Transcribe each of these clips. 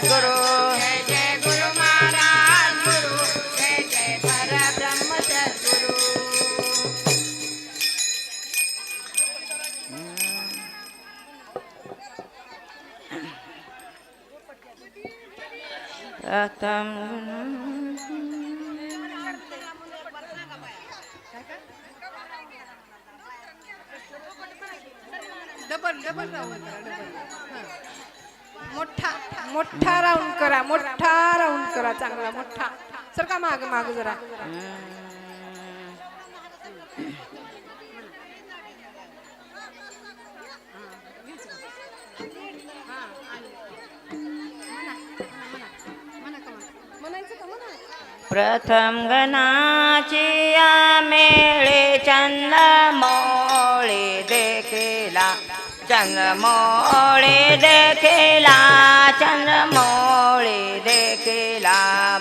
सद्गुरु जय जय गुरु महाराज गुरु जय जय परब्रह्म सद्गुरु प्रथम जरा चांगला मोठा. सर का माग माग जरा. प्रथम गणाची या मेळे मोळी देखिला. चंद्रमोळे देखिला चंद्रमोळे देखिला.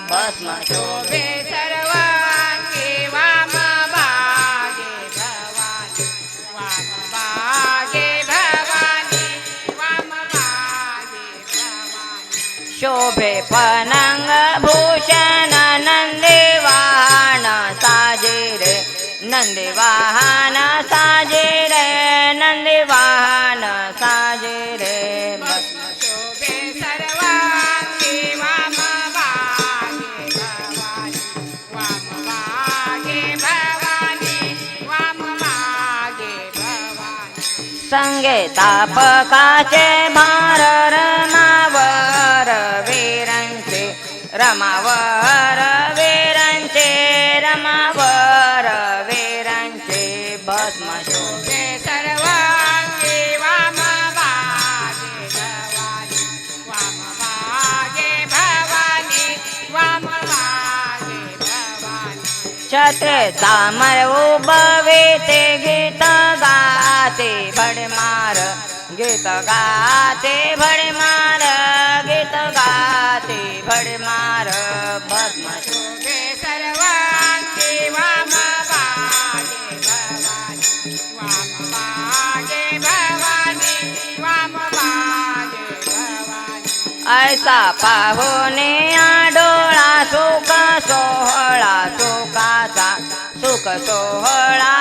भस्म शोभे सर्वांगी वाम भवानी वाम भवानी वाम भवानी. शोभे पनंग भूषण नंदी वाहन साजे रे नंदी वाहन साजे रे नंदी वाहन तापकाचे भारर रमावर वीरांचे रमावर वीरांचे रमावर वीरांचे. भस्म शोभे शोभे सर्वांगी भवानी भवानी. भवानी तामर गाते भडमार गीत गाते भडमार गीत गाते भडमार. भस्म शोभे सर्वांगी वाम भागे भवानी वाम भागे भवानी वाम भागे भवानी. ऐसा पाहुणे डोळा सुख सोहळा सुखाचा सुख सोहळा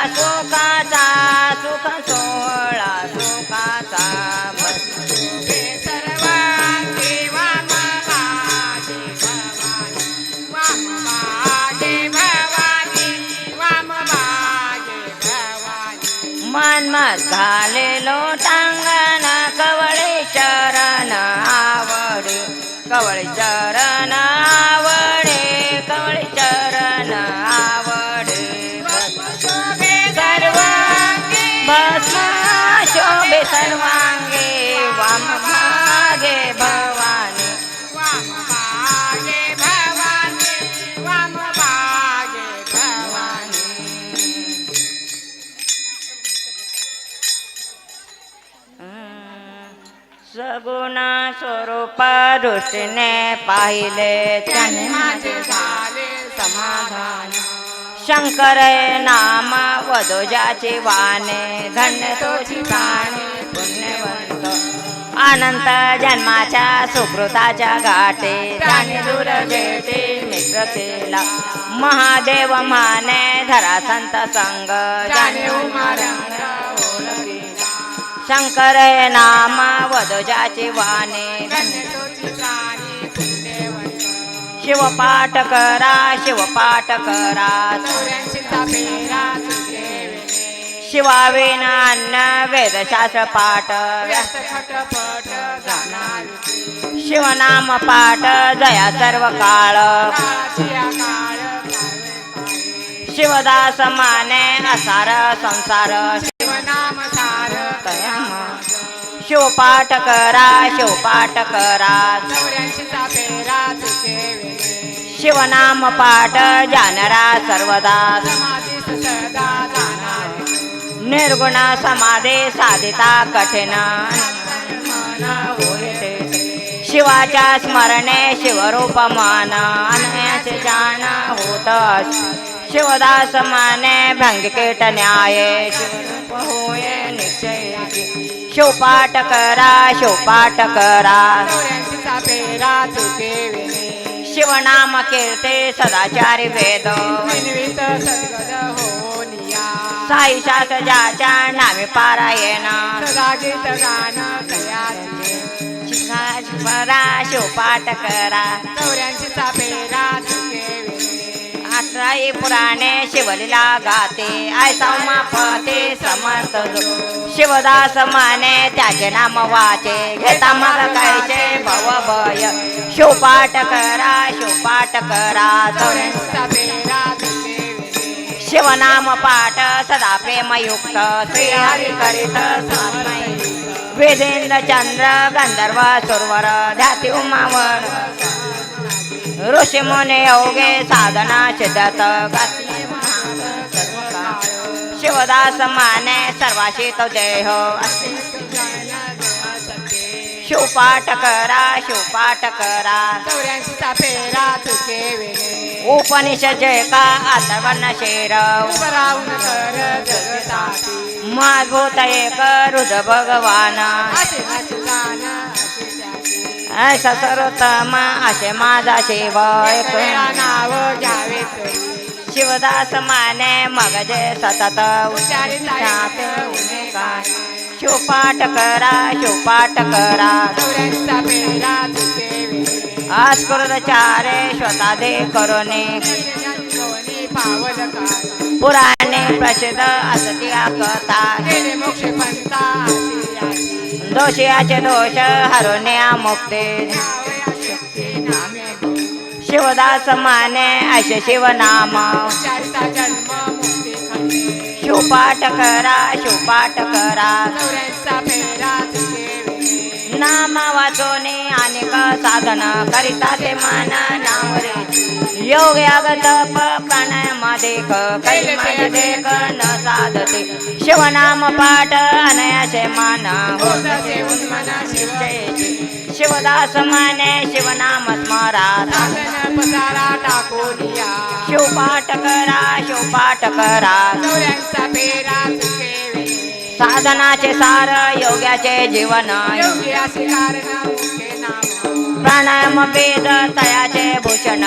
दृष्टीने पाहिले झाले समाधान. शंकर नाम वदोजाचे वाने धन्य तोची प्राणे पुण्यवंत. अनंत जन्माच्या सुकृताच्या गाठे दूर भेटे मित्र केला. महादेव माने धरा संत संग जाणे उमारंग ओळखीला. शंकर नामा वदजाचे वाणे शिवपाठ करा शिवपाठ करा शिवावेन अन्न वेदशास्त्र पाठ. शिवनाम पाठ जया सर्व काळ शिवदास माने असार संसार. शिवनाम सार शिवपाठ करा शिवपाठ करा. चौऱ्याऐंशी तुझे शिवनाम पाठ जानरा सर्वदा. निर्गुण समाधे साधिता कठीण शिवाच्या स्मरणे शिवरूप मान जाण होत शिवदास माने भंगकेट न्याय शिवरूप होय निश्चय शिवपाठ करा शिवपाठ करा। चौऱ्याऐंशी पेरा चुके विणे शिवनाम कीर्ते सदाचारी वेद। विनवित सद्गद हो साई शास्त्रजाच्या नामे पारायण। सदा गीत गान तयाची परा शिवपाठ करा। चौऱ्यांशी सापेरा चुके अठराई पुराणे शिवलीला गाते. आय मापते समर्थ शिवदास माने त्याचे नाम वाचे. घेता मग कायचे भव भय. शिवपाठ करा शिवपाट करा शिवनाम पाठ सदा प्रेमयुक्त. श्रीहरी करीत वेदेंद्र चंद्र गंधर्व सुरवर ध्याती उमावर ऋषी मुने योगे साधना शिदत शिवदास माने सर्वाशी तो देह असे शिवपाठ करा शिवपाठ करा चौऱ्यांशीचा पेरा चुके उपनिषद जय का अथर्वण शेर उभं कर जगताती एक रुद भगवान गान असे माझा शिव एक वेळा नाव घ्यावे शिवदास माने मग जे सतत शिवपाठ करा शिवपाठ करा. आज चारे स्वतः दे काय पुराणे प्रसिद्ध असती कथा मोक्ष याची दोषयाचे दोष हरुण्या मुक्ते शिवदास माने असे शिवनाम. शिवपाठ करा शिवपाठ करा. नाम वाचोने अनेक साधन करिता ते माना नाम रे योग याग तप प्राणायाम देख न साधते. शिवनाम पाठ अनयाचे मान शिवदास माने शिवनाम स्मरा शिवपाठ करा शिवपाठ करा. साधनाचे सार योग्याचे जीवन. प्राणायाम वेद तयाचे भूषण.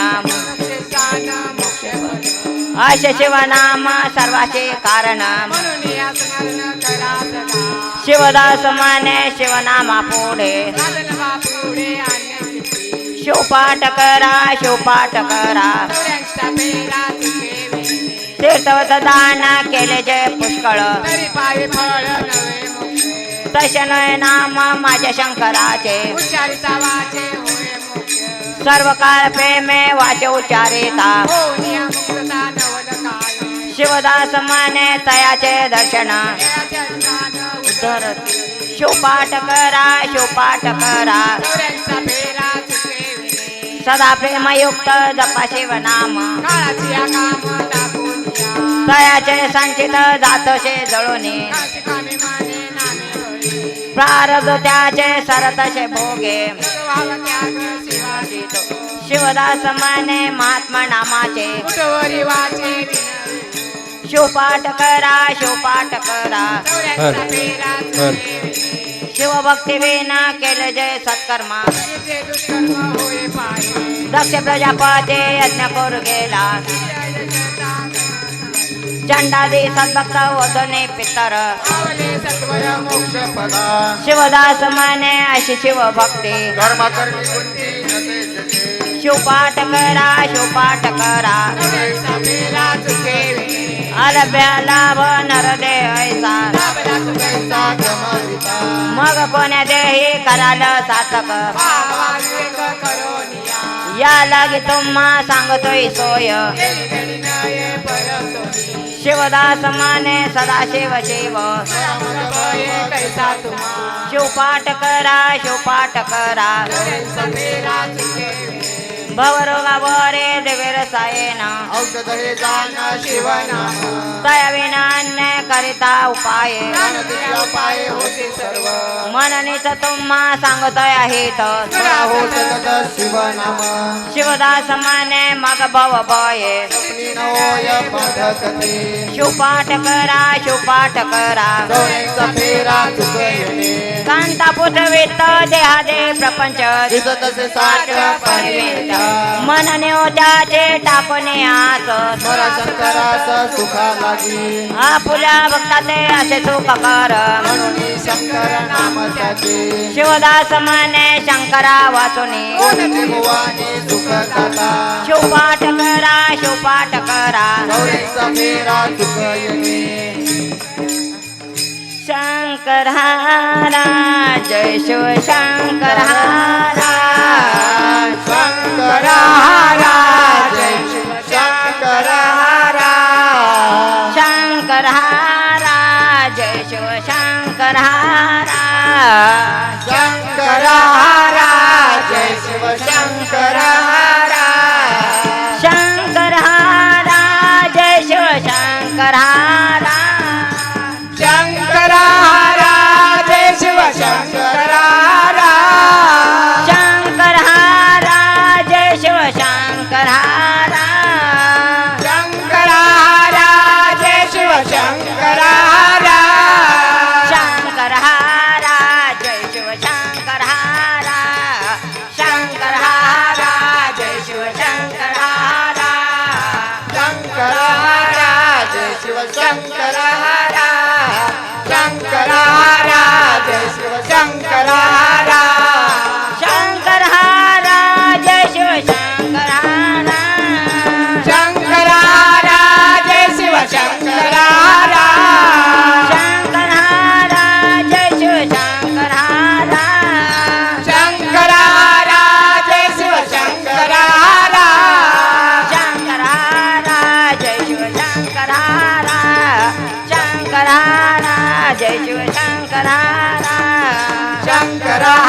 शिवनाम सर्वाचे कारण। शिवदास माने शिवनामा पुढे। शिवपाठ करा शिवपाठ करा। तीर्थवत दान केले जय पुष्कळ। तश नाम माझ्या शंकराचे। सर्व काळ प्रेमे वाचे उच्चारिता हो शिवदास माने तयाचे दर्शन। शिवपाठ करा शिवपाठ करा सदा प्रेमयुक्त जपा शिवनाम। तयाचे संचित जातशे जळोनी। प्रारब्ध त्याचे सरतशे भोगे। शिवदास माने महात्मा नामाचे। वाचे विनवे शिवपाठ करा शिवपाठ करा। शिवभक्ती विना केले जय सत्कर्मा। दक्ष प्रजापते यज्ञ करू गेला। चंडादी सद्भक्त वदने पितर। आवले सत्वर मोक्ष पदा। शिवदास माने अशी शिवभक्ती। शिवपाठ करा शिवपाठ करा. चौऱ्यांचा पेरा देयचा नरदे मग कोण्या देही कराल सातक या लागी तुम्हा सांगतोय सोय. शिवदास माने सदाशिव शिव. शिवपाठ करा शिवपाठ करा. भवरोगाव रे देवेरसायना औषध करिता उपाय। उपाय होते सर्व। मननीच तुम्हा सांगतोय आहे शिवनाम शिवदास माने मग भव भये। शुपाठ करा शुपाठ करा। कांता पुत्र देहा दे प्रपंच। साठ मनने त्याचे टाकणे आस स्मरा शंकरास सुखा लागी. आपुल्या भक्ताते असे सुख कर. म्हणून शंकर नाम त्याचे. शिवदास माने शंकरा वाचुनी भुवानी सुख दाता? शिवपाठ करा शिवपाठ करा. गौऱ्यांचा फेरा येणे. शंकर हारा जय शिव शंकर हारा शंकरा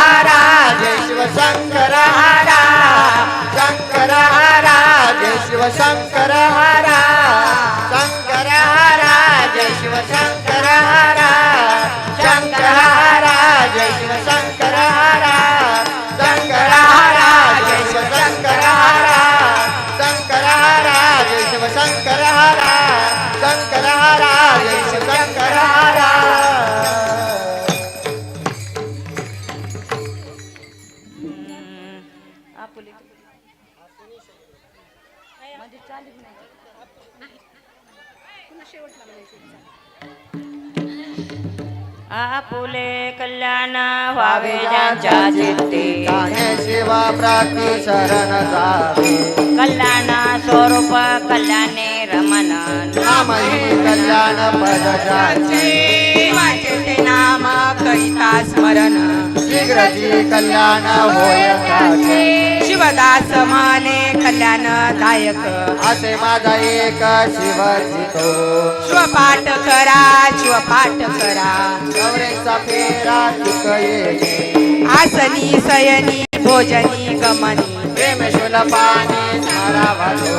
हरा जय शिव शंकर हरा शंकर हरा जय शिव शंकर हरा शंकर हरा जय शिव शंकर हरा शंकर हरा जय शिव कल्याण व्हावे ज्यांच्या चित्ती. शिवा प्राप्ती शरण जावे. कल्याण स्वरूप कल्याणे रमण नामही कल्याण पद जाचे माझे ते नाम करिता स्मरण. शीघ्रची कल्याण होय शिवदास माने कल्याण दायक असे माझा एक शिवचितो शिवपाठ करा शिवपाठ करा. गौरेचा फेरा चुक येणे आसनी सयनी भोजनी गमनी. प्रेम शुल पाणी वाजो.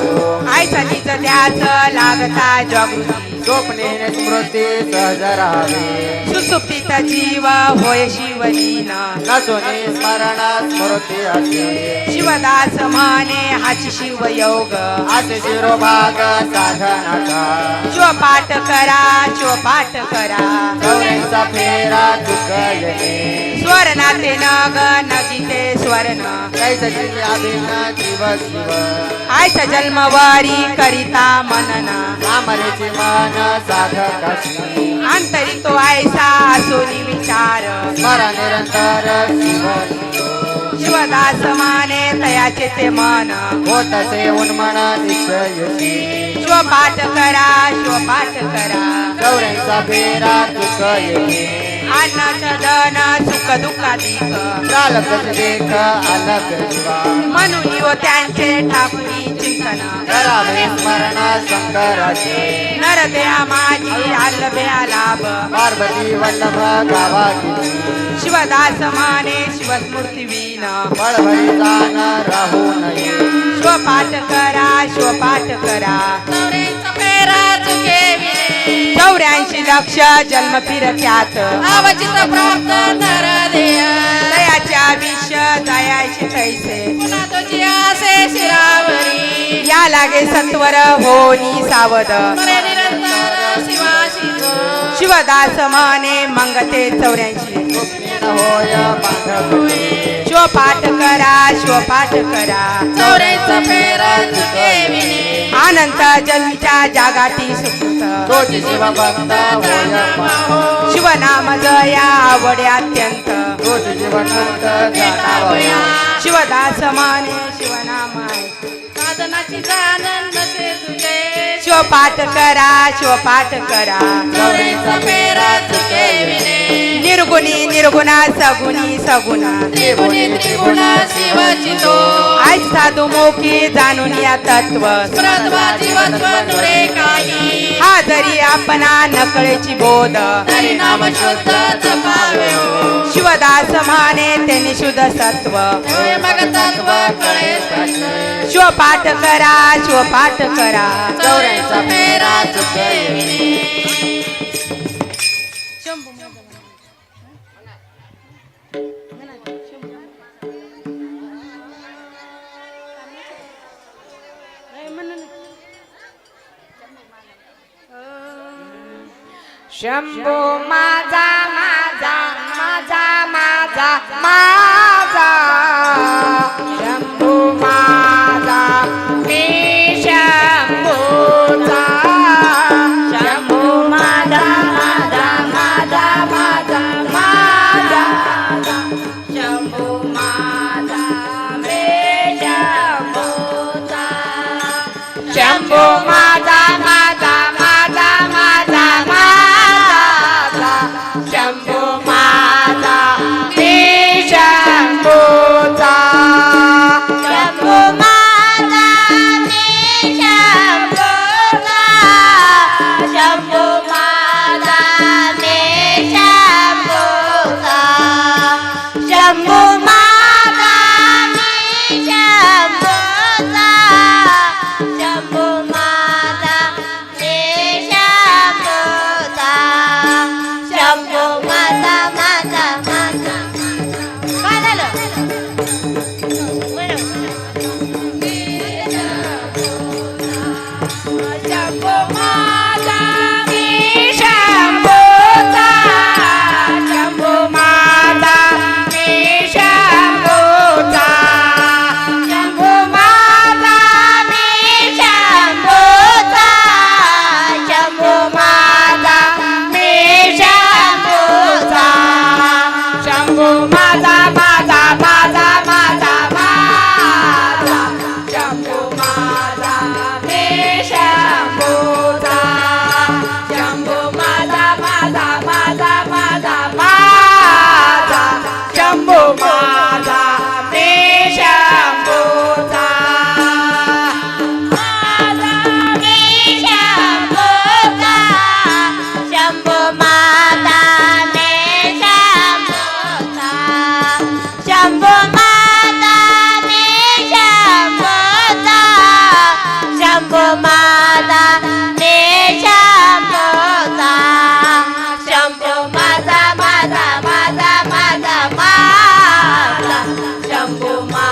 आयसनीच त्याच लागता जागृती. स्वप्ने स्मृती सहज राहावे सुसुप्तीत जीव होय शिवलीन नसुनी स्मरण स्मृती असे शिवदास माने हाची शिवयोग. असे शिरोभाग साधनाचा. शिवपाठ करा शिवपाठ करा. गौरेचा फेरा चुक येणे स्वर्णाते नग नदीते स्वर्ण. अभिन जीव शिव. आयच जन्मवारी करिता मनन. मरेची मन साध अंतरी तो ऐसा सोनी विचार. स्मर निरंतर शिवदास माने तयाचे ते मन. होत असे उन्मन दिशयसी शिवपाठ करा शिवपाठ करा. गौऱ्यांचा फेरा तुक अन्नाचं धन सुख दुःखाधिक चालकच देख अलग जीवा म्हणून हो त्यांचे ठाकुरी चिंतन. करावे स्मरण शंकराचे नरदेहा माझी आल्लभ्या लाभ. पार्वती वल्लभ गावा शिवदास माने शिवस्मृती वीण. बळभरी जाण राहू नये. शिवपाठ करा शिवपाठ करा. चौऱ्याऐंशी लक्ष जन्म फिरत्यात. अवचित प्राप्त नर देय दयाच्या विष दयाचे कैसे पुन्हा तुझी आसे शिरावरी. या लागे सत्वर होनी सावध. मरे निरंतर शिवाशी जो शिवदास माने मंगते चौऱ्याऐंशी. होय शिवपाठ करा शिवपाठ करा. चौऱ्याचा अनंत जन्मीच्या जागाती सुकृत. तोची शिव भक्त होय पाहो शिवनाम जया आवडे अत्यंत. शिवदास माने शिवनाम. साधनाची तुझे. शिवपाठ करा शिवपाठ करा. चौऱ्याचा निर्गुणी निर्गुणा सगुणी सगुणा. त्रिगुणी त्रिगुण शिवाची तो आज साधू मोकी जाणून या तत्व. हा जरी आपणा नकळेची बोध. नाम शुद्ध शिवदास माने त्यांनी शुद्ध सत्व. शिवपाठ करा शिवपाठ करा. शंभो माझा माझा माझा माझा माझा.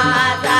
ಮಾತಾ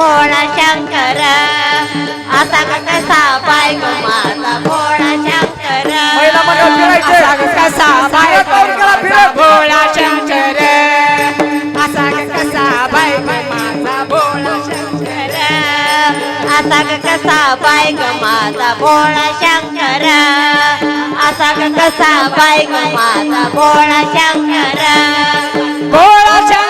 भोळा शंकर असा कसा पाय गो माझा भोळा शंकर असा कसा पाय भोळा शंकर असा कसा पाय माझा भोळा शंकर असा कसा पाय गो माझा भोळा शंकर असा कसा पाय गो माझा भोळा शंकर भोळा शंकर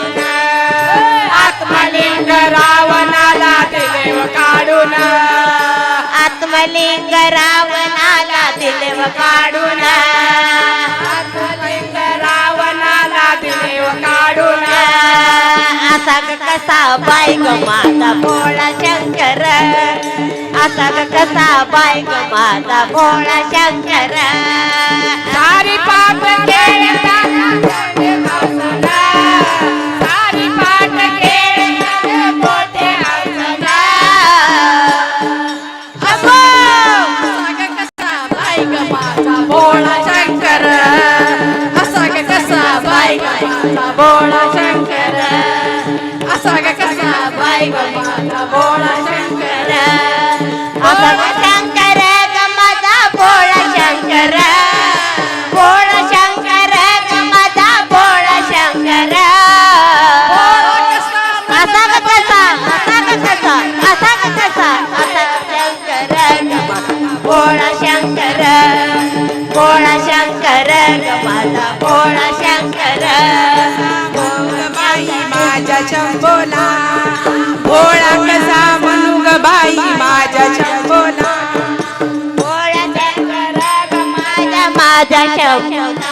रावणाला दिले व काढून. आत्मलिंग रावणाला दिले काढून. आत्मलिंग रावणाला दिले काढून. असा कसा बाय माझा भोळा शंकर. असा कसा बाय माझा भोळा शंकर. सारी पाप केले. Jacob. Jacob.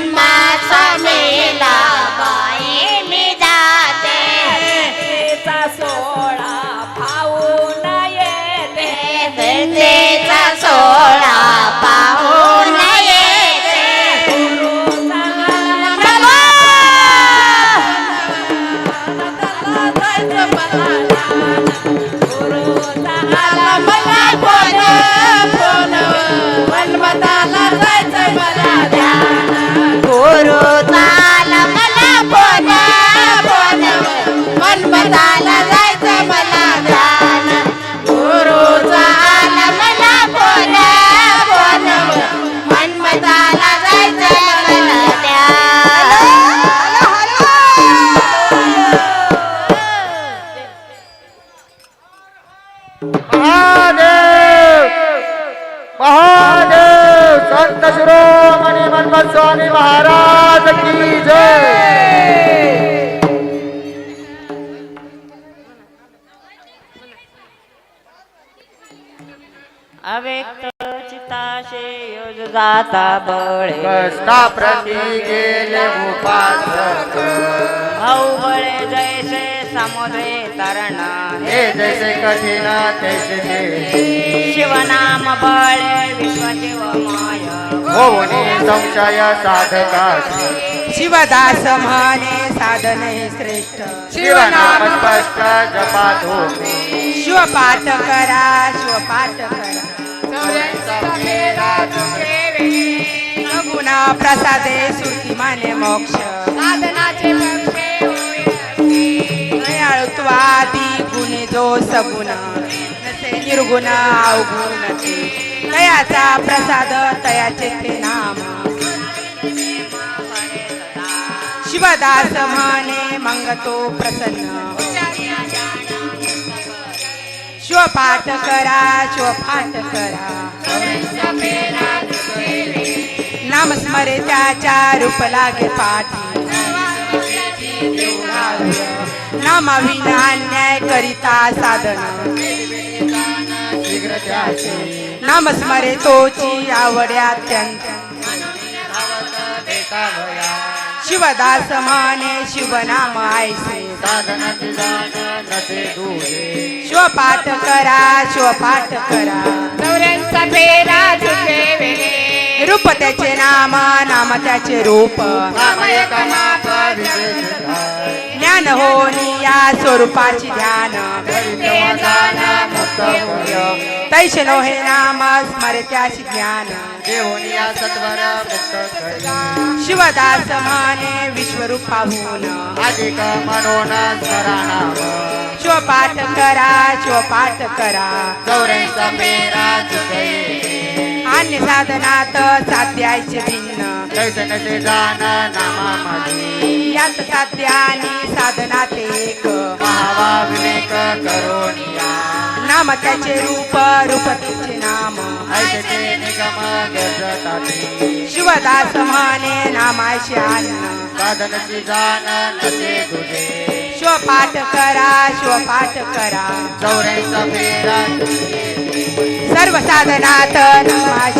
मनमाचा मेला. मनमत स्वामी महाराज की जय। अव्यक्त चिताशे योज जाता बळे। कष्टा प्रती गेले उपासक। भाऊ बळे जैसे समुद्रे तरण हे जैसे कठीण तैसे शिवनाम बळे विश्वजीव माय. होऊनी संशय साधकाची शिवदास म्हणे साधन हे श्रेष्ठ शिवनाम स्पष्ट जपा धोमी शिवपाठ करा शिवपाठ करा. गुणा प्रसादे श्रुती माने मोक्ष. साधनाचे दयाळुत्वादी गुणे जो सगुण नसे निर्गुण अवगुण तयाचा प्रसाद तयाचे ते नाम. शिवदास म्हणे मंगतो प्रसन्न. शिवपाठ करा शिवपाठ करा. नाम स्मरे त्याच्या रूप लागे पाठी. नामा विना अन्याय करिता साधन. शीघ्र त्याचे नाम स्मरे तोची आवड अत्यंत. शिवदास म्हणे शिवनाम दुरे शिवपाठ करा शिवपाठ करा. फेरा रूप त्याचे नाम नाम त्याचे रूप. ज्ञान होनी या स्वरूपाची ध्यान तेव्हा हे नाम स्मरत्याशी ज्ञान। शिवदास माने विश्वरूपा पाहून अधिक म्हणून शिवपाठ करा शिवपाठ करा। चौऱ्यांचा पेरा अन्य साधनात साध्याचे भिन्न. नामामध्ये. यात साध्य आणि साधनात एक. विवेक करोनिया. नाम त्याचे रूप रूप त्याचे नाम. ऐसे निगम गजताती. शिवदास म्हणे नामाशी अन्न साधनची जाण नसे तुझे. शिवपाठ करा शिवपाठ करा. चौऱ्यांचा पेरा सर्व साधनात